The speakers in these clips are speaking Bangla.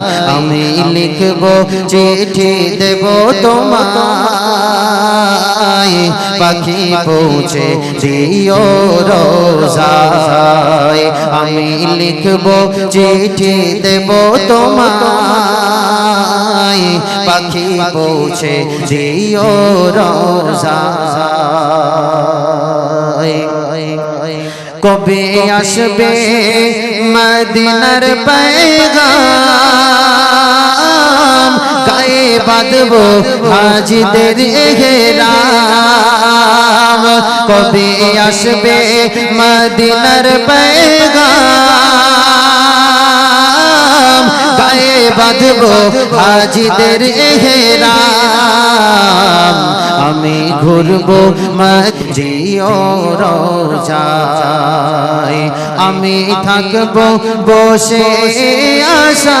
আমি লিখব চিঠি দেব তোমায়। পাখি পৌঁছে দিও রোজায়। আমি লিখব চিঠি দেব তোমায়। পাখি পৌঁছে দিও রোজায়। কবে আসবে মদিনার পায়গা? বাঁধব হাজিদের হেরাম কবে আসবে মদিনার পেগাম? গায়ে বাঁধব হাজিদের হেরাম আমি ঘুরবো মজিও রোজায়। আমি থাকব বসে আশা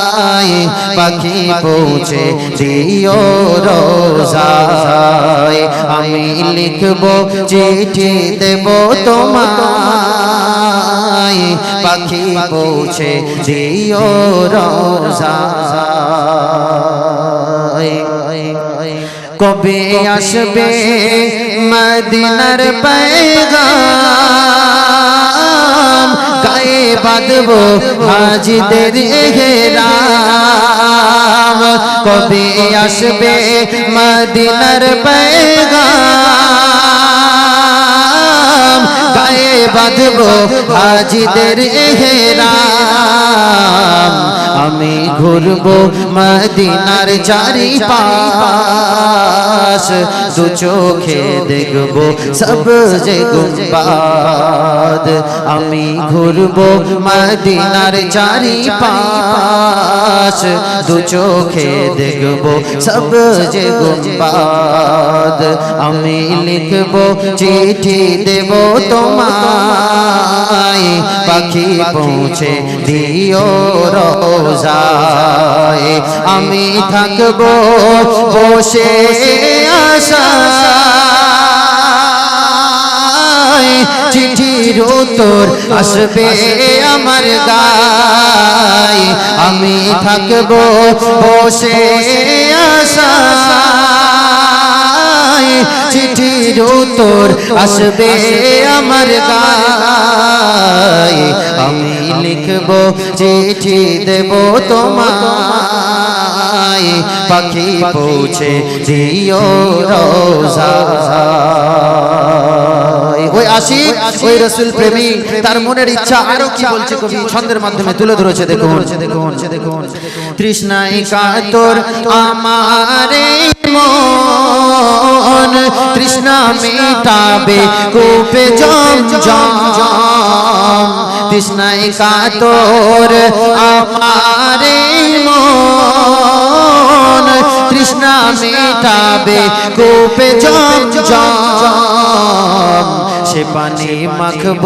পাখি পৌঁছে দিও রোজায় আমি লিখব চিঠি দেব তোমায় পাখি পৌঁছে দিও রোজায় কবে আসবে মদিনার पैगाम গায়ে বাঁধব হাজিদের এহেরাম কবে আসবে মদিনার পেগাম? গায়ে বাঁধবো হাজিদের হেরাম আমি ঘুরবো মদিনার চারি পা দু চোখে দেখব সব যে গুম্বাদ। আমি ঘুরব মদিনার চারি পাশ দু চোখে দেখব সব যে গুম্বাদ। আমি লিখব, চিঠি দেব তোমায় পাখি পৌঁছে দিও রোজায়। আমি থাকব বসে আশা চিঠির উত্তর আসবে আমার গায় আমি থাকব বসে আশা উত্তর আসবে আমার গায়ে। আমি লিখব চিঠি দেব তোমায়। পাখি পৌঁছে দিও রোজা। ওই আসি ওই রসুল প্রেমী তার মনের ইচ্ছা আরও কি বলছে কবি? ছন্দের মাধ্যমে তুলে ধরেছে দেখুন। দেখুন দেখুন। তৃষ্ণাই কাতর আমারে মন তৃষ্ণা মেটাবে কূপে জম জম জম তৃষ্ণাই কাতর আমারে মন তৃষ্ণা মেটাবে কূপে জম জম সে পানি মাখব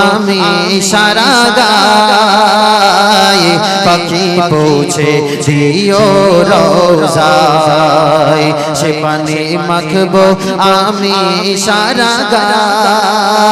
আমি সারা গায়ে। পাখি পৌঁছে দিও রোজায়। সে পানি মাখব আমি সারা গায়ে।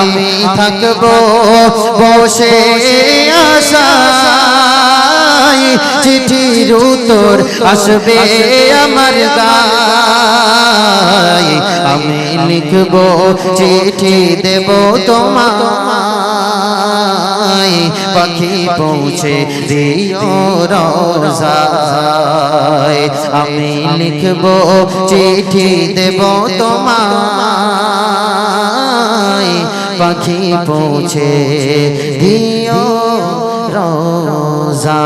আমি থাকব, বসে আশা চিঠির উত্তর আসবে আমার গায় আমি লিখব, চিঠি দেব তোমায়। পাখি পৌঁছে দিও রোজায় আমি লিখব, চিঠি দেব তোমায়। পাখি পৌঁছে দিও রোজা।